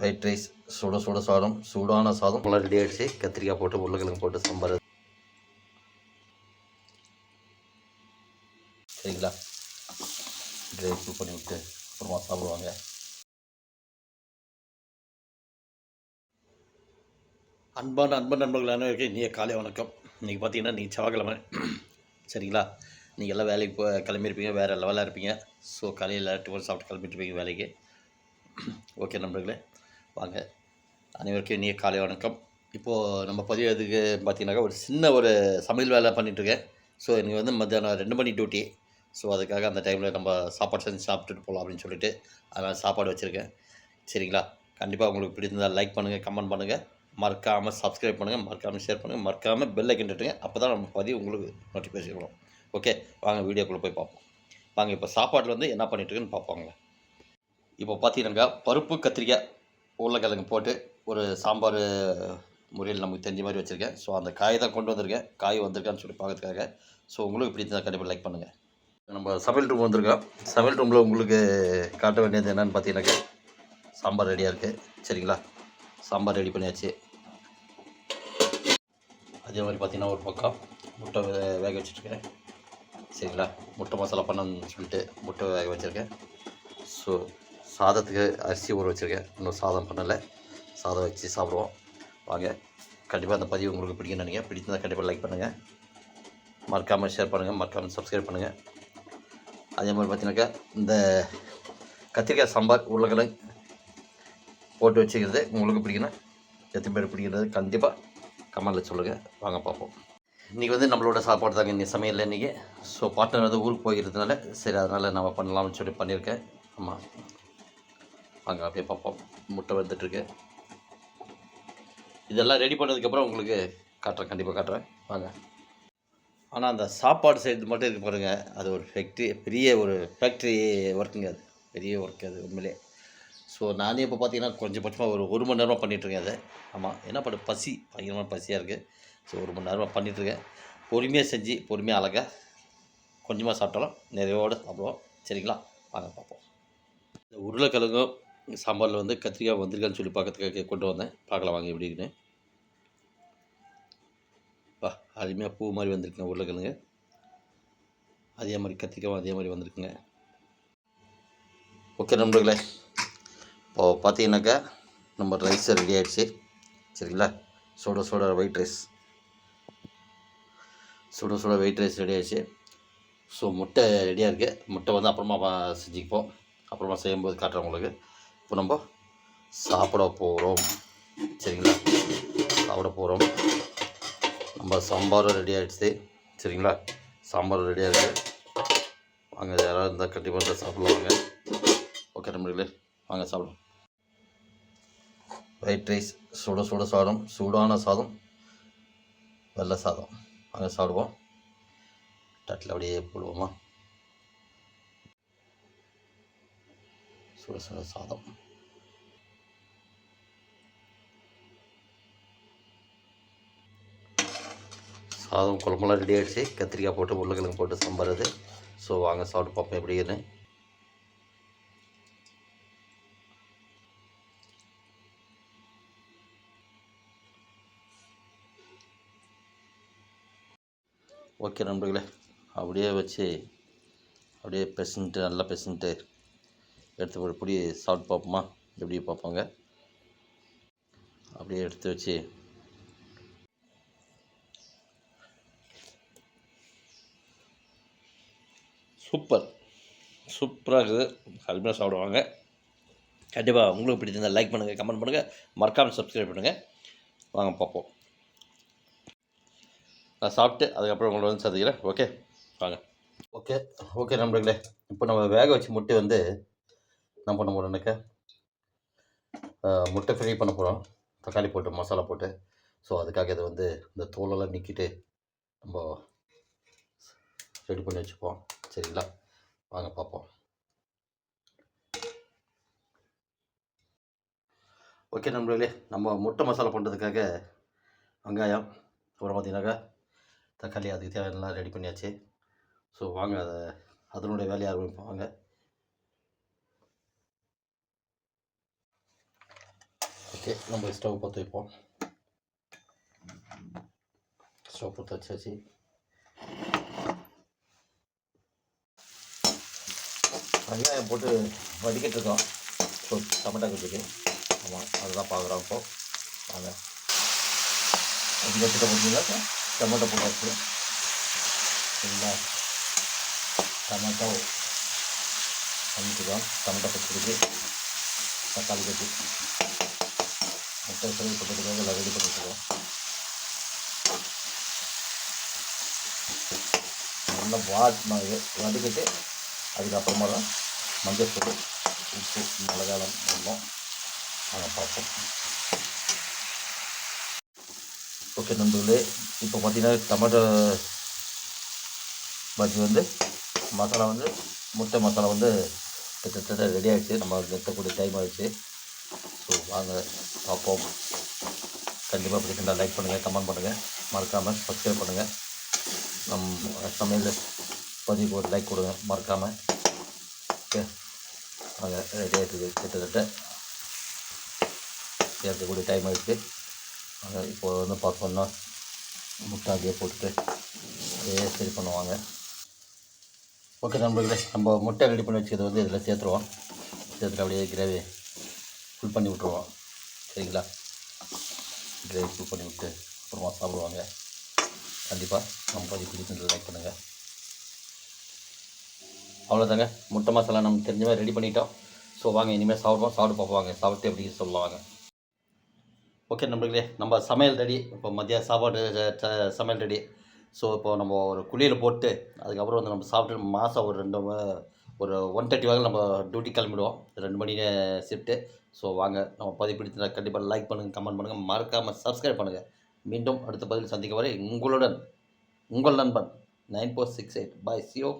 White rice சுட சுட சாதம் சூடான சாதம். நல்லா ரெடி ஆகிடுச்சு கத்திரிக்காய் போட்டு உருளைக்கிழங்கு போட்டு சாம்பார். சரிங்களா? ட்ரை ஃபுல் பண்ணி விட்டு அப்புறமா சாப்பிடுவாங்க. அன்பான அன்பன் நண்பர்கள் அனைவருக்கும் இனிய காலை வணக்கம். இன்றைக்கி பார்த்தீங்கன்னா நீங்கள் செவ்வாய்க்கிழமை. சரிங்களா? நீங்கள் எல்லாம் வேலைக்கு போ கிளம்பியிருப்பீங்க வேறு லெவலாக இருப்பீங்க. ஸோ காலையில் டிஃபன் சாப்பிட்டு கிளம்பிட்டு இருப்பீங்க வேலைக்கு. ஓகே நண்பர்களே. வாங்க அனைவருக்கும் இனிய காலை வணக்கம். இப்போது நம்ம பதிவு எதுக்கு பார்த்தீங்கன்னாக்கா ஒரு சின்ன ஒரு சமையல் வேலை பண்ணிகிட்ருக்கேன் ஸோ எனக்கு வந்து மத்தியானம் ரெண்டு மணி டியூட்டி ஸோ அதுக்காக அந்த டைமில் நம்ம சாப்பாடு செஞ்சு சாப்பிட்டுட்டு போகலாம் அப்படின்னு சொல்லிட்டு அதனால் சாப்பாடு வச்சுருக்கேன். சரிங்களா? கண்டிப்பாக உங்களுக்கு பிடிச்சிருந்தால் லைக் பண்ணுங்கள் கமெண்ட் பண்ணுங்கள் மறக்காமல் சப்ஸ்கிரைப் பண்ணுங்கள் மறக்காமல் ஷேர் பண்ணுங்கள் மறக்காமல் பெல் ஐக்கன் தட்டுங்க அப்போ தான் நம்ம பதிவு உங்களுக்கு நோட்டிஃபிகேஷன் வரும். ஓகே வாங்க வீடியோக்குள்ளே போய் பார்ப்போம். வாங்க இப்போ சாப்பாட்டில் வந்து என்ன பண்ணிட்டுருக்குன்னு பார்ப்போங்க இப்போ பார்த்தீங்கன்னாக்கா பருப்பு கத்திரிக்காய். உருளைக்கிழங்கு போட்டு ஒரு சாம்பார் முறையில் நமக்கு தெரிஞ்ச மாதிரி வச்சுருக்கேன். ஸோ அந்த காய் தான் கொண்டு வந்திருக்கேன். காய் வந்திருக்கான்னு சொல்லி பார்க்கறதுக்காக. ஸோ உங்களுக்கு தான் கண்டிப்பாக லைக் பண்ணுங்கள் நம்ம சமையல் ரூம் வந்திருக்கோம். சமையல் ரூமில் உங்களுக்கு காட்ட வேண்டியது என்னென்னு பார்த்தீங்கன்னாக்கா சாம்பார் ரெடியாக இருக்குது சரிங்களா? சாம்பார் ரெடி பண்ணியாச்சு. அதே மாதிரி பார்த்திங்கன்னா ஒரு பக்கம் முட்டை வே- வேக வச்சுட்ருக்கேன். சரிங்களா? முட்டை மசாலா பண்ணணும்னு சொல்லிட்டு முட்டை வேக வச்சுருக்கேன். ஸோ சாதத்துக்கு அரிசி ஊற வச்சுருக்கேன். இன்னும் சாதம் பண்ணலை. சாதம் வச்சு சாப்பிடுவோம். வாங்க. கண்டிப்பாக அந்த பதிவு உங்களுக்கு பிடிக்கும்னு நினைக்கிறேன். பிடிச்சிருந்தால் கண்டிப்பாக லைக் பண்ணுங்கள் மறக்காமல் ஷேர் பண்ணுங்கள் மறக்காமல் சப்ஸ்கிரைப் பண்ணுங்கள் அதே மாதிரி பார்த்தீங்கன்னாக்கா இந்த கத்திரிக்காய் சாம்பார் உருளைக்கிழங்கு போட்டு வச்சுக்கிறது உங்களுக்கு பிடிக்கணும் எத்தனை பேர் பிடிக்கிறது கண்டிப்பாக கமெண்டில் சொல்லுங்கள் வாங்க பார்ப்போம். இன்றைக்கி வந்து நம்மளோட சாப்பாடு தாங்க. இன்றைக்கி சமையல் இன்றைக்கி ஸோ பார்ட்னர் வந்து ஊருக்கு போயிருந்தனால சரி அதனால் நம்ம பண்ணலாம்னு சொல்லி பண்ணியிருக்கேன். ஆமாம் அங்கே அப்படியே பார்ப்போம் முட்டை வந்துட்டுருக்கு இதெல்லாம் ரெடி பண்ணதுக்கப்புறம் உங்களுக்கு காட்டுறேன் கண்டிப்பாக காட்டுறேன். வாங்க. ஆனால் அந்த சாப்பாடு செய்கிறது மட்டும் இருக்கு பாருங்கள் அது ஒரு ஃபேக்ட்ரி பெரிய ஒரு ஃபேக்ட்ரி ஒர்க்குங்க அது. பெரிய ஒர்க் அது உண்மையிலே. ஸோ நானே இப்போ பார்த்தீங்கன்னா கொஞ்சபட்சமாக ஒரு ஒரு மணி நேரமாக பண்ணிகிட்ருக்கேன் அதை. ஆமாம் என்ன பண்ண பசி பயங்கரமான பசியாக இருக்குது ஸோ ஒரு மணி நேரமாக பண்ணிகிட்ருக்கேன் பொறுமையாக செஞ்சு பொறுமையாக அழகாக கொஞ்சமாக சாப்பிட்டாலும் நிறைவோடு சாப்பிடுவோம். சரிங்களா? வாங்க பார்ப்போம். இந்த உருளைக்கிழங்கும் சாம்பாரில் வந்து கத்திரிக்காய் வந்திருக்கான்னு சொல்லி பார்க்கறதுக்காக கொண்டு வந்தேன். பார்க்கலாம் வாங்க எப்படி இருக்குன்னு. வா அருமையாக பூ மாதிரி வந்திருக்குங்க உருளைக்கிழங்கு. அதே மாதிரி கத்திரிக்காய் அதே மாதிரி வந்திருக்குங்க. ஓகே நண்பர்களே இப்போ பார்த்தீங்கன்னாக்கா நம்ம ரைஸ் ரெடி ஆகிடுச்சு சரிங்களா? சுட சுட ஒயிட் ரைஸ் சுட சுட ஒயிட் ரைஸ் ரெடி ஆகிடுச்சு ஸோ முட்டை ரெடியாக இருக்குது முட்டை வந்து அப்புறமா செஞ்சுக்குப்போம். செஞ்சுப்போம் அப்புறமா செய்யும்போது காட்டுறேன் உங்களுக்கு. இப்போ நம்ம சாப்பிட போகிறோம் சரிங்களா? சாப்பிட போகிறோம் நம்ம சாம்பாரும் ரெடி ஆகிடுச்சு சரிங்களா? சாம்பார் ரெடியாக இருக்குது வாங்க யாராவது இருந்தால் கண்டிப்பாக சாப்பிடலாம். வாங்க. ஓகே நண்பர்களே வாங்க சாப்பிடுவோம் ஒயிட் ரைஸ் சுட சுட சாதம் சூடான சாதம் வெள்ளை சாதம். வாங்க சாப்பிடுவோம். தட்டில் அப்படியே போடுவோமா? சுட சுட சாதம் சாதம் குழம்புலாம் ரெடி ஆகிடுச்சு கத்திரிக்காய் போட்டு உருளைக்கிழங்கு போட்டு சாம்பார் ஸோ வாங்க சாப்பிட்டு பார்ப்போம் எப்படின்னு ஓகே நண்பர்களே. அப்படியே வச்சு அப்படியே பெசன்ட்டு நல்லா பெசன்ட்டு. எடுத்து ஒரு பிடி சாப்பிட்டு பார்ப்போமா எப்படி பார்ப்போங்க அப்படியே எடுத்து வச்சு சூப்பர். சூப்பராக இருக்குது. அருமையாக சாப்பிடுவாங்க. கண்டிப்பாக உங்களுக்கு பிடிச்சிருந்தால் லைக் பண்ணுங்கள் கமெண்ட் பண்ணுங்கள் மறக்காமல் சப்ஸ்கிரைப் பண்ணுங்கள் வாங்க பார்ப்போம் நான் சாப்பிட்டு அதுக்கப்புறம் உங்களை வந்து சந்திக்கிறேன். ஓகே வாங்க. ஓகே ஓகே நண்பர்களே. இப்போ நம்ம வேக வச்சு முட்டை வந்து என்ன பண்ண போகிறோம்னாக்கா முட்டை ஃப்ரை பண்ண போகிறோம் தக்காளி போட்டு மசாலா போட்டு. ஸோ அதுக்காக இதை வந்து இந்த தோலெல்லாம் நிற்கிட்டு நம்ம ரெடி பண்ணி வச்சுப்போம். சரிங்களா? வாங்க பார்ப்போம். ஓகே நம்மளே நம்ம முட்டை மசாலா பண்ணுறதுக்காக வெங்காயம் அப்புறம் பார்த்தீங்கன்னாக்கா தக்காளி அதுக்கு தேவையான ரெடி பண்ணியாச்சு. ஸோ வாங்க அதை அதனுடைய வேலையை ஆரம்பிப்போம். வாங்க. ஓகே நம்ம ஸ்டவ் பற்ற வைப்போம் ஸ்டவ் பற்ற வச்சாச்சு வெங்காயம் போட்டு வடிக்கட்டுருக்கோம் ஸோ டமேட்டா கட்டிக்கு ஆமாம் அதுதான் பார்க்குறோம் இப்போ வாங்க அது வச்சுட்டு பார்த்தீங்கன்னா டமேட்டோ போட்டாச்சு சரிங்களா டமேட்டோ பண்ணிட்டுருக்கோம் டமேட்டோ பச்சடிக்கு தக்காளி கட்டி முட்டை சர்வ் பண்ணுறதுக்காக எல்லாம் ரெடி பண்ணிட்டுருக்கோம் நல்லா வாட் வதக்கிட்டு அதுக்கப்புறமா தான் மஞ்சள் தூள் உப்பு மிளகாலம் பண்ணோம் நாங்கள் பார்ப்போம் ஓகே நண்பர்களே இப்போ பார்த்தீங்கன்னா டமாட்டோ பஜ்ஜி வந்து மசாலா வந்து முட்டை மசாலா வந்து கிட்டத்தட்ட ரெடி ஆகிடுச்சு நம்ம நிறுத்தக்கூடிய டைம் ஆகிடுச்சு ஸோ வாங்க பார்ப்போம். கண்டிப்பாக பிடிச்சிருந்தா லைக் பண்ணுங்கள் கமெண்ட் பண்ணுங்கள் மறக்காமல் சப்ஸ்கிரைப் பண்ணுங்கள் நம் சமையல் பதிவுக்கு ஒரு லைக் கொடுங்க மறக்காமல் ஓகே நாங்கள் ரெடி ஆகிட்டுருக்கு கிட்டத்தட்ட. ஏற்கக்கூடிய டைம் ஆகிடுச்சு நாங்கள் இப்போ வந்து பார்த்தோம்னா முட்டை அப்படியே போட்டுட்டு அப்படியே சரி பண்ணுவாங்க. ஓகே நம்மளுக்கு நம்ம முட்டை ரெடி பண்ணி வச்சுக்கிறது வந்து இதில் சேர்த்துருவோம். சேர்த்துட்டு அப்படியே கிரேவி ஃபுல் பண்ணி விட்ருவோம் சரிங்களா? ட்ரை ஃபுல் பண்ணி விட்டு அப்புறமா சாப்பிடுவாங்க. கண்டிப்பாக நம்ம பதிவு பிடிச்சிருந்து லைக் பண்ணுங்கள் அவ்வளோதாங்க முட்டை மசாலா நம்ம தெரிஞ்ச மாதிரி ரெடி பண்ணிட்டோம். ஸோ வாங்க இனிமேல் சாப்பிடுவோம். சாப்பிட்டு பார்ப்பாங்க சாப்பிட்டு எப்படி சொல்லுவாங்க. ஓகே நண்பர்களே நம்ம சமையல் ரெடி இப்போ மதிய சாப்பாடு ச- ச- சமையல் ரெடி ஸோ இப்போ நம்ம ஒரு குளியில் போட்டு அதுக்கப்புறம் வந்து நம்ம சாப்பிட்டு மாதம் ஒரு ரெண்டு ஒரு ஒன் தேர்ட்டி வாங்க நம்ம டியூட்டி கிளம்பிடுவோம். ரெண்டு மணி ஷிஃப்ட்டு ஸோ வாங்க. நம்ம பதிவு கண்டிப்பாக லைக் பண்ணுங்கள் கமெண்ட் பண்ணுங்கள் மறக்காமல் சப்ஸ்கிரைப் பண்ணுங்கள் மீண்டும் அடுத்த பதில் சந்திக்கும் வரை உங்களுடன் உங்கள் நண்பன் nine four six eight bye சியோ